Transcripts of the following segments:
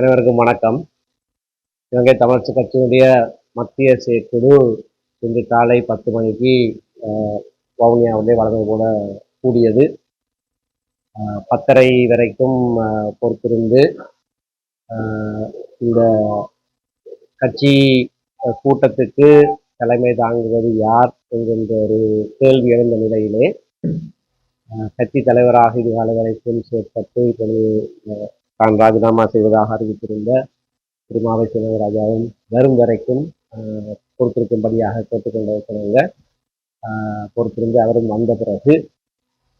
அனைவருக்கும் வணக்கம். இலங்கை தமிழரசு கட்சியினுடைய மத்திய செயற்குழு இன்று காலை பத்து மணிக்கு வவுனியாவிலே வளர்ந்து போல கூடியது. பத்தரை வரைக்கும் பொறுத்திருந்து இந்த கட்சி கூட்டத்துக்கு தலைமை தாங்குவது யார் என்கின்ற ஒரு கேள்வி எழுந்த நிலையிலே கட்சி தலைவராக இது காலங்களை வரைக்கும் இப்பொழுது தான் ராஜினாமா செய்வதாக அறிவித்திருந்த திருமாவை சிவராஜாவும் வரும் வரைக்கும் பொறுத்திருக்கும்படியாக கேட்டுக்கொண்டிருக்கிறவங்க பொறுத்திருந்து அவரும் வந்த பிறகு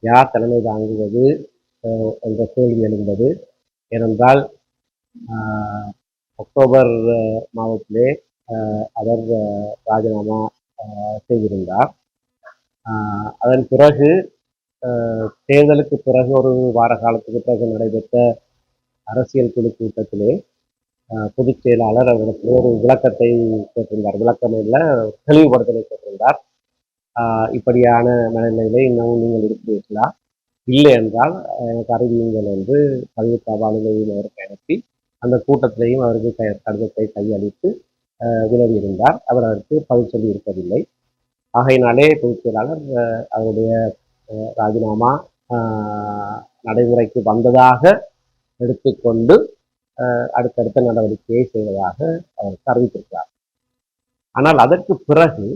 யார் தலைமை தாங்குவது என்ற கேள்வி எழுந்தது. ஏனென்றால் அக்டோபர் மாதத்திலே அவர் ராஜினாமா செய்திருந்தார். அதன் பிறகு தேர்தலுக்கு பிறகு ஒரு வார காலத்துக்கு பிறகு நடைபெற்ற அரசியல் குழு கூட்டத்திலே பொதுச் செயலாளர் அவர்களுக்கு ஒரு விளக்கத்தை கேட்டிருந்தார். விளக்கம் இல்லை தெளிவுபடுத்தலை கேட்டிருந்தார். இப்படியான மனநிலையிலே இன்னும் நீங்கள் இருக்கிறீர்களா? இல்லை என்றால் எனக்கு அறிவியுங்கள் என்று பதிவு தபாலிலையும் அவருக்கு அனுப்பி அந்த கூட்டத்திலையும் அவருக்கு கடிதத்தை கையளித்து வினவியிருந்தார் அவர் அதற்கு பதில் சொல்லி இருக்கவில்லை ஆகையினாலே பொதுச் செயலாளர் அவருடைய ராஜினாமா நடைமுறைக்கு வந்ததாக எடுத்துக்கொண்டு அடுத்தடுத்த நடவடிக்கையை செய்வதாக அவர் அறிவித்திருக்கிறார். ஆனால் அதற்கு பிறகு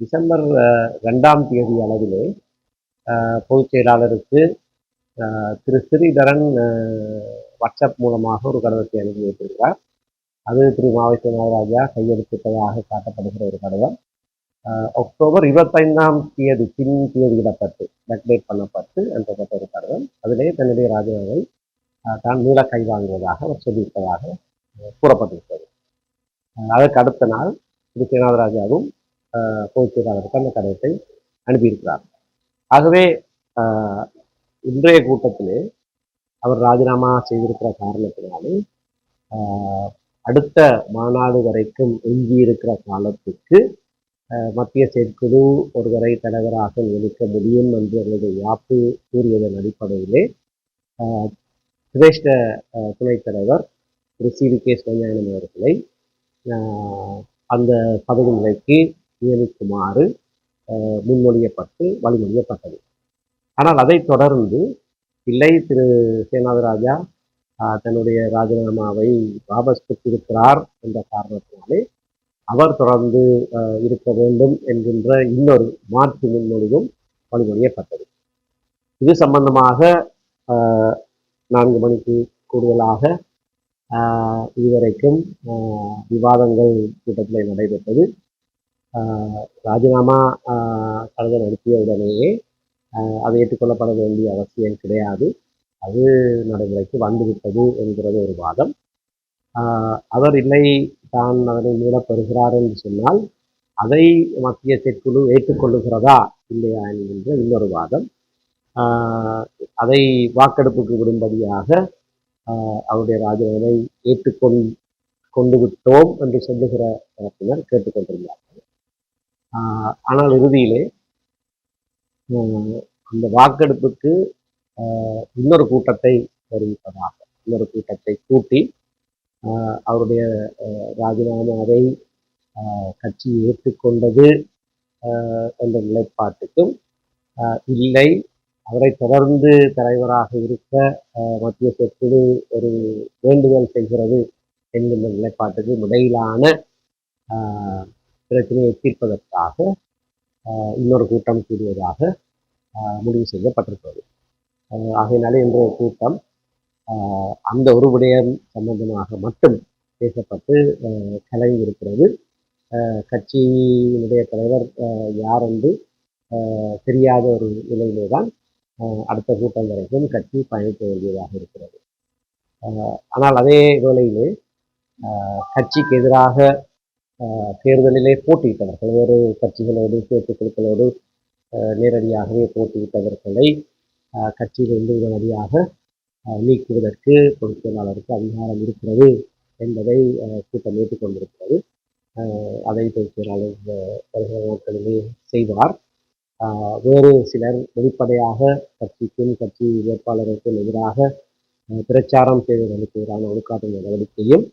டிசம்பர் ரெண்டாம் தேதி அளவிலே பொதுச் செயலாளருக்கு திரு ஸ்ரீதரன் வாட்ஸ்அப் மூலமாக ஒரு கடிதத்தை அனுப்பி வைத்திருக்கிறார். அது திரு மாவட்ட நாகராஜா கையெழுத்திட்டதாக காட்டப்படுகிற ஒரு கடிதம். அக்டோபர் இருபத்தைந்தாம் தேதி பின் தேதியிடப்பட்டு டெக்டேட் பண்ணப்பட்டு அனுப்பப்பட்ட ஒரு கடிதம். அதிலே தன்னுடைய ராஜாவை தான் மீள கை வாங்குவதாக அவர் சொல்லியிருப்பதாக கூறப்பட்டிருக்கிறது. அதற்கு அடுத்த நாள் திரு சேனாதராஜாவும் பொதுச் செயலாளருக்கு அந்த கடிதத்தை அனுப்பியிருக்கிறார். ஆகவே இன்றைய கூட்டத்திலே அவர் ராஜினாமா செய்திருக்கிற காரணத்தினாலே அடுத்த மாநாடு வரைக்கும் எஞ்சியிருக்கிற காலத்துக்கு மத்திய செயற்குழு ஒருவரை தலைவராக நியமிக்க முடியும் என்று அவரது யாப்பு கூறியதன் அடிப்படையிலே சிரேஷ்ட துணைத் தலைவர் திரு சி. வி. கே. சிவஞானம் அவர்களை அந்த பதவி நிலைக்கு நியமிக்குமாறு முன்மொழியப்பட்டு வழிமொழியப்பட்டது. ஆனால் அதைத் தொடர்ந்து இல்லை திரு. சேனாதராஜா தன்னுடைய ராஜினாமாவை வாபஸ் பெற்றிருக்கிறார் என்ற காரணத்தினாலே அவர் தொடர்ந்து இருக்க வேண்டும் என்கின்ற இன்னொரு மாற்று முன்மொழிவும் வழிமொழியப்பட்டது. இது சம்பந்தமாக நான்கு மணிக்கு கூடுதலாக இதுவரைக்கும் விவாதங்கள் கூட்டத்தில் நடைபெற்றது. ராஜினாமா கடிதம் அனுப்பிய உடனேயே அதை ஏற்றுக்கொள்ளப்பட வேண்டிய அவசியம் கிடையாது. அது நடைமுறைக்கு வந்துவிட்டது என்கிறது ஒரு வாதம். அவர் இல்லை தான் அதனை மீளப் பெறுகிறார் என்று சொன்னால் அதை மத்திய செயற்குழு ஏற்றுக்கொள்ளுகிறதா இல்லையா என்கின்ற இன்னொரு வாதம். அதை வாக்கெடுப்புக்கு விடும்படியாக அவருடைய ராஜினாமை ஏற்றுக்கொள் கொண்டு விட்டோம் என்று சொல்லுகிற தரப்பினர் கேட்டுக்கொண்டிருந்தார்கள். ஆனால் இறுதியிலே அந்த வாக்கெடுப்புக்கு இன்னொரு கூட்டத்தை தெரிவிப்பதாக இன்னொரு கூட்டத்தை கூட்டி அவருடைய ராஜினாமாவை கட்சி ஏற்றுக்கொண்டது என்ற நிலைப்பாட்டுக்கும் இல்லை. அவரை தொடர்ந்து தலைவராக இருக்க மத்திய செக்குழு ஒரு வேண்டுகோள் செய்கிறது என்கின்ற நிலைப்பாட்டுக்கு இடையிலான பிரச்சனையை தீர்ப்பதற்காக இன்னொரு கூட்டம் கூடியதாக முடிவு செய்யப்பட்டிருக்கிறது. ஆகையினாலே இன்றைய கூட்டம் அந்த ஒரு விடயம் சம்பந்தமாக மட்டும் பேசப்பட்டு கலங்கியிருக்கிறது கட்சியினுடைய தலைவர் யார் என்று தெரியாத ஒரு நிலையிலே தான் அடுத்த கூட்டம் வரைக்கும் கட்சி பயணிக்க வேண்டியதாக இருக்கிறது. ஆனால் அதே வேளையிலே கட்சிக்கு எதிராக தேர்தலிலே போட்டியிட்டவர்கள் வேறு கட்சிகளோடு குழுக்களோடு நேரடியாகவே போட்டியிட்டவர்களை கட்சியிலிருந்து உடனடியாக நீக்குவதற்கு பொதுச்செயலாளருக்கு அதிகாரம் இருக்கிறது என்பதை கூட்டம் ஏற்றுக்கொண்டிருக்கிறது. அதை பொதுச் செயலாளர் வருகிற நாட்களிலே செய்வார். வேறு சிலர் வெளிப்படையாக கட்சிக்கும் கட்சி வேட்பாளருக்கும் எதிராக பிரச்சாரம் செய்வதற்கு எதிரான ஒழுக்காட்டு நடவடிக்கையும்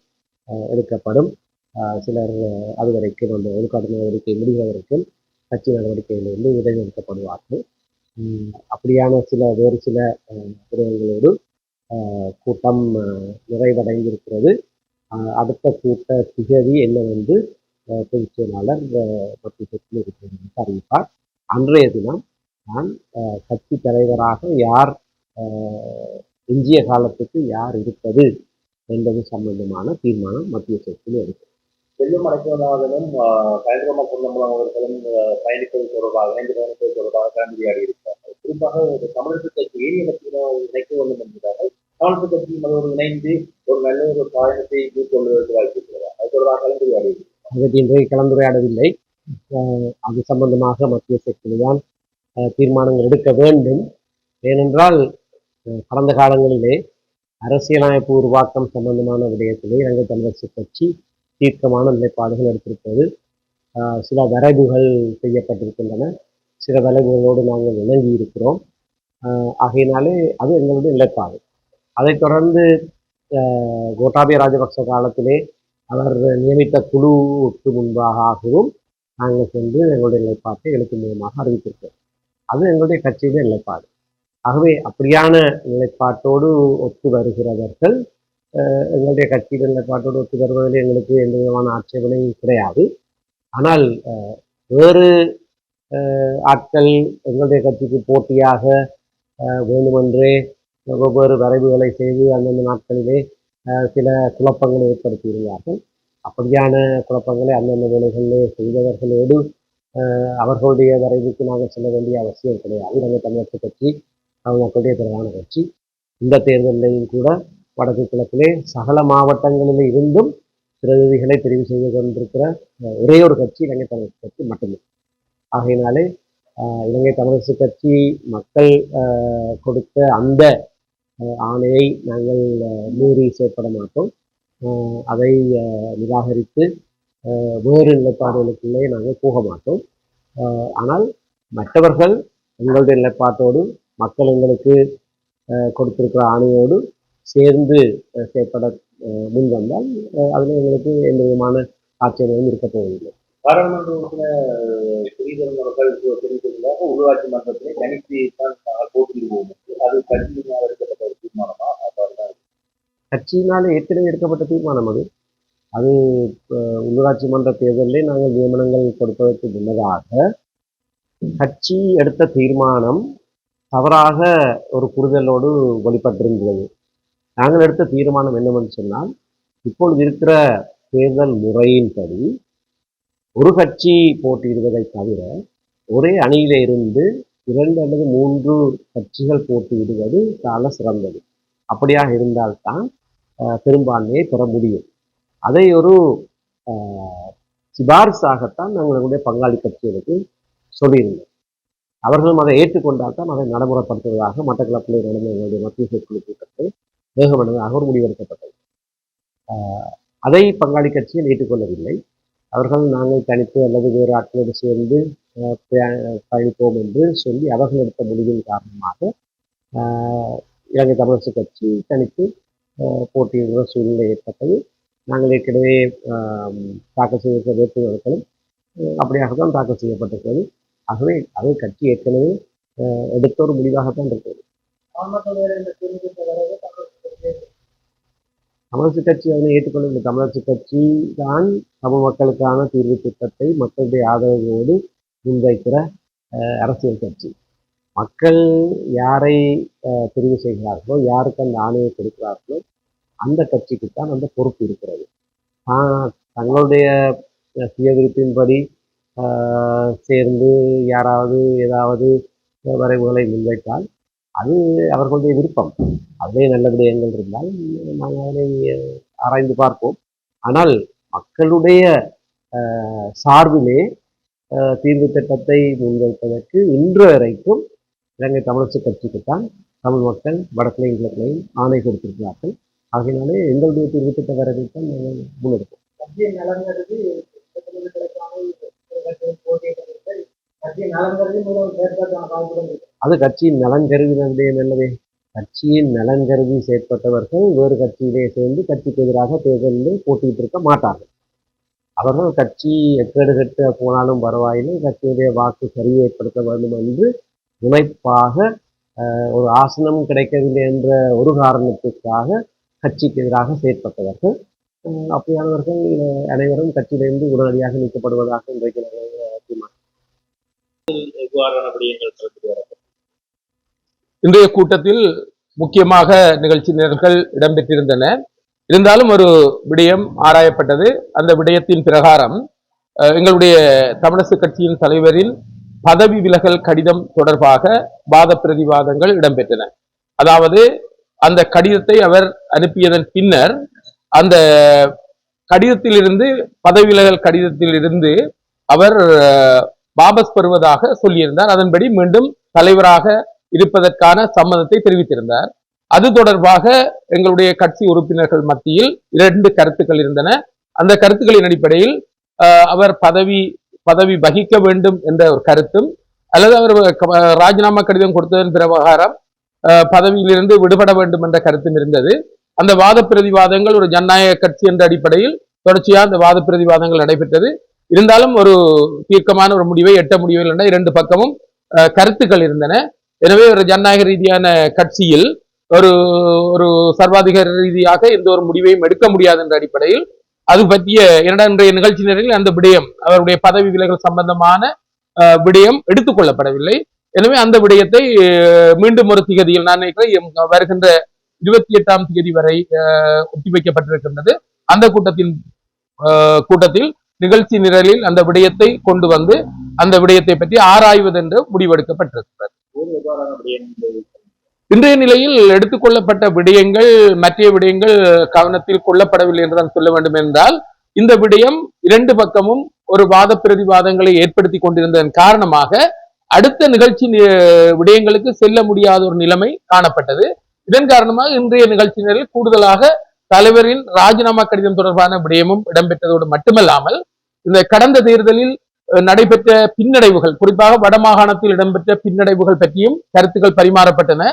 எடுக்கப்படும். சிலர் அதுவரைக்கும் அந்த ஒழுக்காட்டு நடவடிக்கை முடிகிறவருக்கும் கட்சி நடவடிக்கையிலிருந்து இடைநிறுத்தப்படுவார்கள் எடுக்கப்படுவார்கள் அப்படியான சில வேறு சில விடயங்களோடு கூட்டம் நிறைவடைந்து நிறைவடைந்திருக்கிறது. அடுத்த கூட்ட திகதி என்னவென்று வந்து பொதுச் செயலாளர் அஹ், மத்திய அறிவிப்பார். அன்றைய தினம் நான் கட்சி தலைவராக யார் எஞ்சிய காலத்துக்கு யார் இருப்பது என்பது சம்பந்தமான தீர்மானம் மத்திய செட்டில் எடுக்கும். செல்லும் அடைக்கவனாதனும் பயங்கரமா பொருளம்பலம் அவர்களும் பயணிப்பது தொடர்பாக இணைந்து பயணிப்பது தொடர்பாக கலந்துரையாடி இருக்கிறார்கள். குறிப்பாக இந்த தமிழக கட்சியை இணைக்க இணைக்க வேண்டும் என்கிறார்கள் தமிழக கட்சியும் அதோடு இணைந்து ஒரு நல்ல ஒரு பயணத்தை மேற்கொள்வதற்கு வாய்ப்பு இருக்கிறதா. அது தொடர்பாக கலந்துரையாடி. அதற்கு இன்றைய கலந்துரையாடவில்லை. அது சம்பந்தமாக மத்திய செயற்குழுதான் தீர்மானங்கள் எடுக்க வேண்டும். ஏனென்றால் கடந்த காலங்களிலே அரசியலமைப்பு உருவாக்கம் சம்பந்தமான விடயத்திலே இலங்கை தமிழரசு கட்சி தீர்க்கமான நிலைப்பாடுகள் எடுத்திருப்பது சில வரைவுகள் செய்யப்பட்டிருக்கின்றன. சில வரைவுகளோடு நாங்கள் இணங்கி இருக்கிறோம். ஆகையினாலே அது எங்களுடைய நிலைப்பாடு. அதைத் தொடர்ந்து அஹ், கோட்டாபய ராஜபக்ச காலத்திலே அவர் நியமித்த குழுவுக்கு முன்பாகவும் நாங்கள் சென்று எங்களுடைய நிலைப்பாட்டை எழுத்து மூலமாக அறிவித்திருக்கிறோம். அது எங்களுடைய கட்சியுடைய நிலைப்பாடு. ஆகவே அப்படியான நிலைப்பாட்டோடு ஒத்து வருகிறவர்கள் எங்களுடைய கட்சியுடைய நிலைப்பாட்டோடு ஒத்து வருவதில் எங்களுக்கு எந்த விதமான ஆட்சேபனையும் கிடையாது. ஆனால் வேறு ஆட்கள் எங்களுடைய கட்சிக்கு போட்டியாக வேண்டுமென்றே வெவ்வேறு வரைவுகளை செய்து அந்தந்த நாட்களிலே சில குழப்பங்களை ஏற்படுத்தியிருந்தார்கள். அப்படியான குழப்பங்களை அந்தந்த வேலைகளிலே செய்தவர்களோடு அஹ், அவர்களுடைய வரைவுக்கு நாங்கள் செல்ல வேண்டிய அவசியம் கிடையாது. நம்ம தமிழக கட்சி அவங்களுடைய மக்களுடைய பிரதான கட்சி இந்த தேர்தலையும் கூட வடக்கு கிழக்கிலே சகல மாவட்டங்களில் இருந்தும் பிரதிநிதிகளை தெரிவு செய்து கொண்டிருக்கிற ஒரே ஒரு கட்சி இலங்கை தமிழரசு கட்சி மட்டுமே. ஆகையினாலே இலங்கை தமிழரசு கட்சி மக்கள் கொடுத்த அந்த ஆணையை நாங்கள் மீறி செயற்பட மாட்டோம். அதை நிராகரித்து வேறு நிலைப்பாடுகளுக்குள்ளே நாங்கள் போக மாட்டோம். ஆனால் மற்றவர்கள் எங்களுடைய நிலைப்பாட்டோடு மக்கள் எங்களுக்கு அஹ், கொடுத்திருக்கிற ஆணையோடு சேர்ந்து செயற்பட முன் வந்தால் அதில் எங்களுக்கு எந்த விதமான ஆட்சேபனையும் இருக்க போவதில்லை. பாராளுமன்ற உறுப்பினர் ஸ்ரீதரன் அவர்கள் தெரிவித்ததாக உள்ளாட்சி மன்றத்திலே தனித்து தான் நாங்கள் போட்டியிடுவோம். அது கட்சியினால் எடுக்கப்பட்ட ஒரு தீர்மானமா அவ்வாறு தான் கட்சியினால் ஏற்கனவே எடுக்கப்பட்ட தீர்மானம் அது. அது உள்ளூராட்சி மன்ற தேர்தலிலே நாங்கள் நியமனங்கள் கொடுப்பதற்கு முன்னதாக கட்சி எடுத்த தீர்மானம் தவறாக ஒரு புரிதலோடு வெளிப்பட்டிருந்தது. நாங்கள் எடுத்த தீர்மானம் என்னவென்று சொன்னால் இப்பொழுது இருக்கிற தேர்தல் முறையின்படி ஒரு கட்சி போட்டியிடுவதை தவிர ஒரே அணியில இருந்து இரண்டு அல்லது மூன்று கட்சிகள் போட்டியிடுவது சால சிறந்தது. அப்படியாக இருந்தால்தான் பெரும்பான்மையை பெற முடியும். அதை ஒரு சிபாரிசாகத்தான் நாங்கள் எங்களுடைய பங்காளி கட்சிகளுக்கு சொல்லியிருந்தோம். அவர்களும் அதை ஏற்றுக்கொண்டால் தான் அதை நடைமுறைப்படுத்துவதாக மட்டக்களப்பில் நடந்த எங்களுடைய மத்திய செயற்குழு கூட்டத்தை வேகமனதாக ஒரு முடிவெடுக்கப்பட்டது. அதை பங்காளி கட்சியில் ஏற்றுக்கொள்ளவில்லை. அவர்கள் நாங்கள் தனித்து அல்லது வேறு ஆட்களோடு சேர்ந்து அஹ், பயணிப்போம் என்று சொல்லி அவர்கள் எடுத்த முடிவின் காரணமாக இலங்கை தமிழரசு கட்சி தனித்து போட்டியிடுகிற சூழ்நிலை ஏற்பட்டது. நாங்கள் ஏற்கனவே தாக்கல் செய்திருக்கிற வேட்புமனுக்களும் அப்படியாக தான் தாக்கல் செய்யப்பட்டிருக்கிறது. ஆகவே அது கட்சி ஏற்கனவே அஹ், எடுத்த ஒரு முடிவாகத்தான் இருக்கிறது. தமிழரசு கட்சி அதனை ஏற்றுக்கொள்ளவில்லை. தமிழரசு கட்சி தான் தமிழ் மக்களுக்கான தீர்வு திட்டத்தை மக்களுடைய ஆதரவோடு முன்வைக்கிற அஹ், அரசியல் கட்சி. மக்கள் யாரை தெரிவு செய்கிறார்களோ யாருக்கு அந்த ஆணையை கொடுக்கிறார்களோ அந்த கட்சிக்கு தான் அந்த பொறுப்பு இருக்கிறது. தங்களுடைய சுய விருப்பின்படி சேர்ந்து யாராவது ஏதாவது வரைவுகளை முன்வைத்தால் அது அவர்களுடைய விருப்பம். அதிலே நல்ல விடயங்கள் இருந்தால் நாங்கள் அதனை ஆராய்ந்து பார்ப்போம். ஆனால் மக்களுடைய சார்பிலே தீர்வு திட்டத்தை முன்வைப்பதற்கு இன்று வரைக்கும் இலங்கை தமிழரசு கட்சிக்குத்தான் தமிழ் மக்கள் வடக்கிலையும் கிழக்கிலையும் ஆணை கொடுத்திருக்கிறார்கள். ஆகையினாலே எங்களுடைய தீர்வு திட்ட வரைவை தான் நாங்கள் முன்னெடுப்போம் அது கட்சியின் நலன் கருதி நம்முடைய நல்லதே. கட்சியின் நலன் கருதி செயற்பட்டவர்கள் வேறு கட்சியிலே சேர்ந்து கட்சிக்கு எதிராக தேர்தலில் இருக்க மாட்டார்கள். அவர்கள் கட்சி எக்கேடு கெட்டு போனாலும் பரவாயில்லை. கட்சியுடைய வாக்கு சரியை ஏற்படுத்த வேண்டும் என்று அஹ், ஒரு ஆசனம் கிடைக்கவில்லை என்ற ஒரு காரணத்துக்காக கட்சிக்கு எதிராக செயற்பட்டவர்கள் அப்படியானவர்கள் அனைவரும் கட்சியிலிருந்து உடனடியாக நீக்கப்படுவதாக இன்றைக்கு இன்றைய கூட்டத்தில் முக்கியமாக நிகழ்ச்சி நிரல்கள் இடம்பெற்றிருந்தன. இருந்தாலும் ஒரு விடயம் ஆராயப்பட்டது. அந்த விடயத்தின் பிரகாரம் அஹ், எங்களுடைய தமிழரசு கட்சியின் தலைவரின் பதவி விலகல் கடிதம் தொடர்பாக வாத பிரதிவாதங்கள் இடம்பெற்றன. அதாவது அந்த கடிதத்தை அவர் அனுப்பியதன் பின்னர் அந்த கடிதத்திலிருந்து பதவி விலகல் கடிதத்திலிருந்து அவர் வாபஸ் பெறுவதாக சொல்லியிருந்தார். அதன்படி மீண்டும் தலைவராக இருப்பதற்கான சம்மதத்தை தெரிவித்திருந்தார். அது தொடர்பாக எங்களுடைய கட்சி உறுப்பினர்கள் மத்தியில் இரண்டு கருத்துக்கள் இருந்தன. அந்த கருத்துக்களின் அடிப்படையில் அவர் பதவி பதவி வகிக்க வேண்டும் என்ற ஒரு கருத்தும் அல்லது அவர் ராஜினாமா கடிதம் கொடுத்ததன் பிரகாரம் அஹ், பதவியிலிருந்து விடுபட வேண்டும் என்ற கருத்தும் இருந்தது. அந்த வாத பிரதிவாதங்கள் ஒரு ஜனநாயக கட்சி என்ற அடிப்படையில் தொடர்ச்சியாக அந்த வாத பிரதிவாதங்கள் நடைபெற்றது. இருந்தாலும் ஒரு தீர்க்கமான ஒரு முடிவை எட்ட முடியவில்லை இரண்டு பக்கமும் கருத்துக்கள் இருந்தன. எனவே ஒரு ஜனநாயக ரீதியான கட்சியில் ஒரு ஒரு சர்வாதிகார ரீதியாக எந்த ஒரு முடிவையும் எடுக்க முடியாது என்ற அடிப்படையில் அது பற்றிய இரண்டாம் இன்றைய நிகழ்ச்சி நிலையில் அந்த விடயம் அவருடைய பதவி விலகல் சம்பந்தமான அஹ், விடயம் எடுத்துக்கொள்ளப்படவில்லை. எனவே அந்த விடயத்தை மீண்டும் ஒரு திகதியில் நான் நினைக்கிறேன் வருகின்ற இருபத்தி எட்டாம் தேதி வரை அஹ், ஒத்திவைக்கப்பட்டிருக்கின்றது. அந்த கூட்டத்தின் கூட்டத்தில் நிகழ்ச்சி நிரலில் அந்த விடயத்தை கொண்டு வந்து அந்த விடயத்தை பற்றி ஆராய்வது என்று முடிவெடுக்கப்பட்டிருக்கிறது இன்றைய நிலையில் எடுத்துக்கொள்ளப்பட்ட விடயங்கள் மற்ற விடயங்கள் கவனத்தில் கொள்ளப்படவில்லை என்றுதான் சொல்ல வேண்டும் என்றால் இந்த விடயம் இரண்டு பக்கமும் ஒரு வாத பிரதிவாதங்களை ஏற்படுத்தி கொண்டிருந்ததன் காரணமாக அடுத்த நிகழ்ச்சி விடயங்களுக்கு செல்ல முடியாத ஒரு நிலைமை காணப்பட்டது. இதன் காரணமாக இன்றைய நிகழ்ச்சியினரில் கூடுதலாக தலைவரின் ராஜினாமா கடிதம் தொடர்பான விடயமும் இடம்பெற்றதோடு மட்டுமல்லாமல் இந்த கடந்த தேர்தலில் நடைபெற்ற பின்னடைவுகள் குறிப்பாக வடமாகாணத்தில் இடம்பெற்ற பின்னடைவுகள் பற்றியும் கருத்துக்கள் பரிமாறப்பட்டன.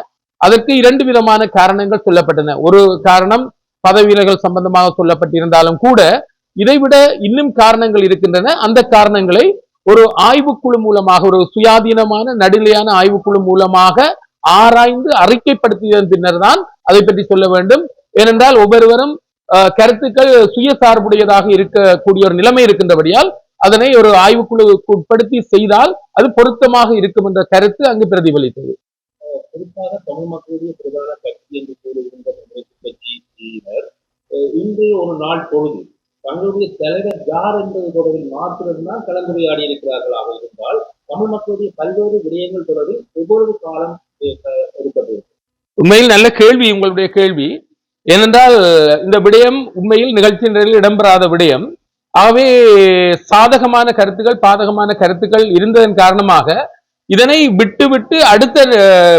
அதற்கு இரண்டு விதமான காரணங்கள் சொல்லப்பட்டன. ஒரு காரணம் பதவி சம்பந்தமாக சொல்லப்பட்டிருந்தாலும் கூட இதைவிட இன்னும் காரணங்கள் இருக்கின்றன. அந்த காரணங்களை ஒரு ஆய்வுக்குழு மூலமாக ஒரு சுயாதீனமான நடுநிலையான ஆய்வுக்குழு மூலமாக ஆராய்ந்து அறிக்கைப்படுத்தியதன் பின்னர் தான் அதை பற்றி சொல்ல வேண்டும். ஏனென்றால் ஒவ்வொருவரும் கருத்துக்கள் சுயசார்புடையதாக இருக்கக்கூடிய ஒரு நிலைமை இருக்கின்றபடியால் அதனை ஒரு ஆய்வுக்குழுவுக்கு உட்படுத்தி செய்தால் அது பொருத்தமாக இருக்கும் என்ற கருத்து அங்கு பிரதிபலித்தது. குறிப்பாக தமிழ் மக்களுடைய பிரதான கட்சி என்று கூறுகின்ற தமிழக கட்சியினர் இன்று ஒரு நாள் பொழுது தங்களுடைய தலைவர் யார் என்பது தொடர்பில் மாத்திரம்தான் கலந்துரையாடி இருக்கிறார்களாக இருந்தால் தமிழ் மக்களுடைய பல்வேறு விடயங்கள் தொடர்பில் ஒவ்வொரு காலம் இருப்பது உண்மையில் நல்ல கேள்வி உங்களுடைய கேள்வி. ஏனென்றால் இந்த விடயம் உண்மையில் நிகழ்ச்சி நிலையில் இடம்பெறாத விடயம். ஆகவே சாதகமான கருத்துக்கள் பாதகமான கருத்துக்கள் இருந்ததன் காரணமாக இதனை விட்டுவிட்டு அடுத்த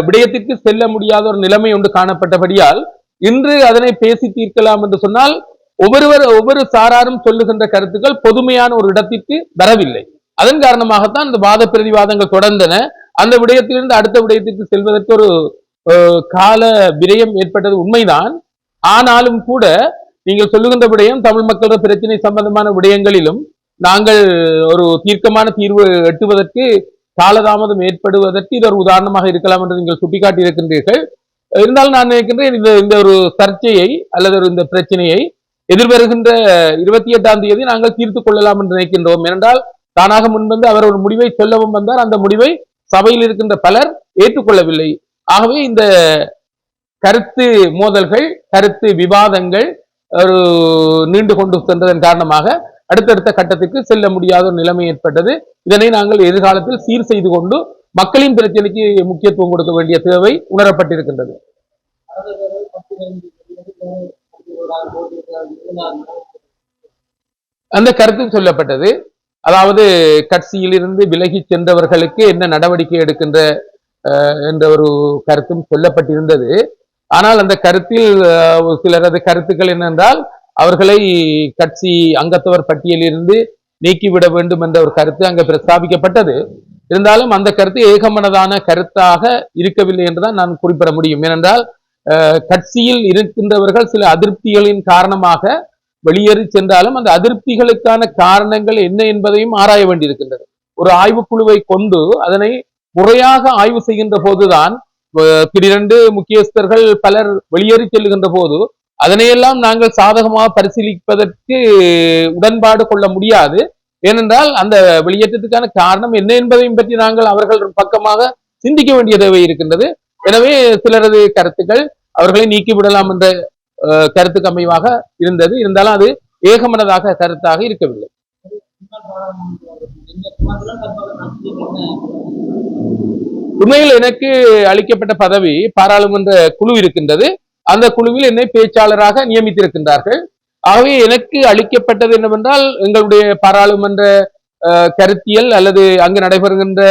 விடயத்திற்கு செல்ல முடியாத ஒரு நிலைமை ஒன்று காணப்பட்டபடியால் இன்று அதனை பேசி தீர்க்கலாம் என்று சொன்னால் ஒவ்வொருவர் ஒவ்வொரு சாராரும் சொல்லுகின்ற கருத்துக்கள் பொதுமையான ஒரு இடத்திற்கு வரவில்லை. அதன் காரணமாகத்தான் இந்த வாத பிரதிவாதங்கள் தொடர்ந்தன. அந்த விடயத்திலிருந்து அடுத்த விடயத்திற்கு செல்வதற்கு ஒரு கால விரயம் ஏற்பட்டது உண்மைதான். ஆனாலும் கூட நீங்கள் சொல்லுகின்ற விடயம் தமிழ் மக்களோட பிரச்சனை சம்பந்தமான விடயங்களிலும் நாங்கள் ஒரு தீர்க்கமான தீர்வு எட்டுவதற்கு காலதாமதம் ஏற்படுவதற்கு இது ஒரு உதாரணமாக இருக்கலாம் என்று நீங்கள் சுட்டிக்காட்டி இருக்கின்றீர்கள் இருந்தாலும் நான் நினைக்கின்றேன் இந்த இந்த ஒரு சர்ச்சையை அல்லது ஒரு இந்த பிரச்சனையை எதிர்வருகின்ற இருபத்தி எட்டாம் தேதி நாங்கள் தீர்த்து கொள்ளலாம் என்று நினைக்கின்றோம். ஏனென்றால் தானாக முன்வந்து அவர் ஒரு முடிவை சொல்லவும் வந்தார். அந்த முடிவை சபையில் இருக்கின்ற பலர் ஏற்றுக்கொள்ளவில்லை. ஆகவே இந்த கருத்து மோதல்கள் கருத்து விவாதங்கள் ஒரு நீண்டு கொண்டு சென்றதன் காரணமாக அடுத்தடுத்த கட்டத்திற்கு செல்ல முடியாத ஒரு நிலைமை ஏற்பட்டது. இதனை நாங்கள் எதிர்காலத்தில் சீர் செய்து கொண்டு மக்களின் பிரச்சனைக்கு முக்கியத்துவம் கொடுக்க வேண்டிய தேவை உணரப்பட்டிருக்கின்றது. அந்த கருத்தும் சொல்லப்பட்டது. அதாவது கட்சியிலிருந்து விலகி சென்றவர்களுக்கு என்ன நடவடிக்கை எடுக்கின்ற அஹ், என்ற ஒரு கருத்தும் சொல்லப்பட்டிருந்தது. ஆனால் அந்த கருத்தில் ஒரு சிலரது கருத்துக்கள் என்னென்றால் அவர்களை கட்சி அங்கத்தவர் பட்டியலிருந்து நீக்கிவிட வேண்டும் என்ற ஒரு கருத்து அங்கு பிரஸ்தாபிக்கப்பட்டது. இருந்தாலும் அந்த கருத்து ஏகமனதான கருத்தாக இருக்கவில்லை என்றுதான் நான் குறிப்பிட முடியும். ஏனென்றால் கட்சியில் இருக்கின்றவர்கள் சில அதிருப்திகளின் காரணமாக வெளியேறி சென்றாலும் அந்த அதிருப்திகளுக்கான காரணங்கள் என்ன என்பதையும் ஆராய வேண்டியிருக்கின்றது. ஒரு ஆய்வுக்குழுவை கொண்டு அதனை முறையாக ஆய்வு செய்கின்ற போதுதான் திடீரென்று முக்கியஸ்தர்கள் பலர் வெளியேறி செல்லுகின்ற போது அதனையெல்லாம் நாங்கள் சாதகமாக பரிசீலிப்பதற்கு உடன்பாடு கொள்ள முடியாது. ஏனென்றால் அந்த வெளியேற்றத்துக்கான காரணம் என்ன என்பதையும் பற்றி நாங்கள் அவர்கள் பக்கமாக சிந்திக்க வேண்டிய தேவை இருக்கின்றது. எனவே சிலரது கருத்துக்கள் அவர்களை நீக்கிவிடலாம் என்ற அஹ், கருத்துக்கு அமைவாக இருந்தது. இருந்தாலும் அது ஏகமனதாக கருத்தாக இருக்கவில்லை. உண்மையில் எனக்கு அளிக்கப்பட்ட பதவி பாராளுமன்ற குழு இருக்கின்றது. அந்த குழுவில் என்னை பேச்சாளராக நியமித்திருக்கின்றார்கள். ஆகவே எனக்கு அளிக்கப்பட்டது என்னவென்றால் எங்களுடைய பாராளுமன்ற கருத்தியல் அல்லது அங்கு நடைபெறுகின்ற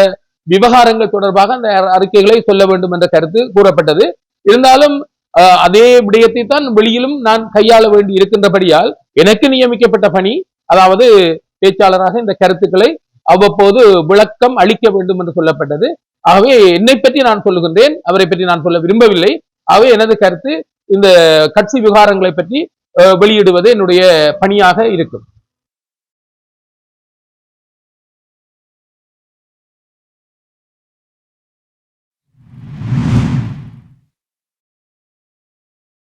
விவகாரங்கள் தொடர்பாக அந்த அறிக்கைகளை சொல்ல வேண்டும் என்ற கருத்து கூறப்பட்டது. இருந்தாலும் அஹ், அதே விடயத்தை தான் வெளியிலும் நான் கையாள வேண்டி இருக்கின்றபடியால் எனக்கு நியமிக்கப்பட்ட பணி அதாவது பேச்சாளராக இந்த கருத்துக்களை அவ்வப்போது விளக்கம் அளிக்க வேண்டும் என்று சொல்லப்பட்டது. ஆகவே என்னை பற்றி நான் சொல்லுகின்றேன் அவரை பற்றி நான் சொல்ல விரும்பவில்லை. ஆகவே எனது கருத்து. இந்த கட்சி விவகாரங்களை பற்றி அஹ், வெளியிடுவது என்னுடைய பணியாக இருக்கும்.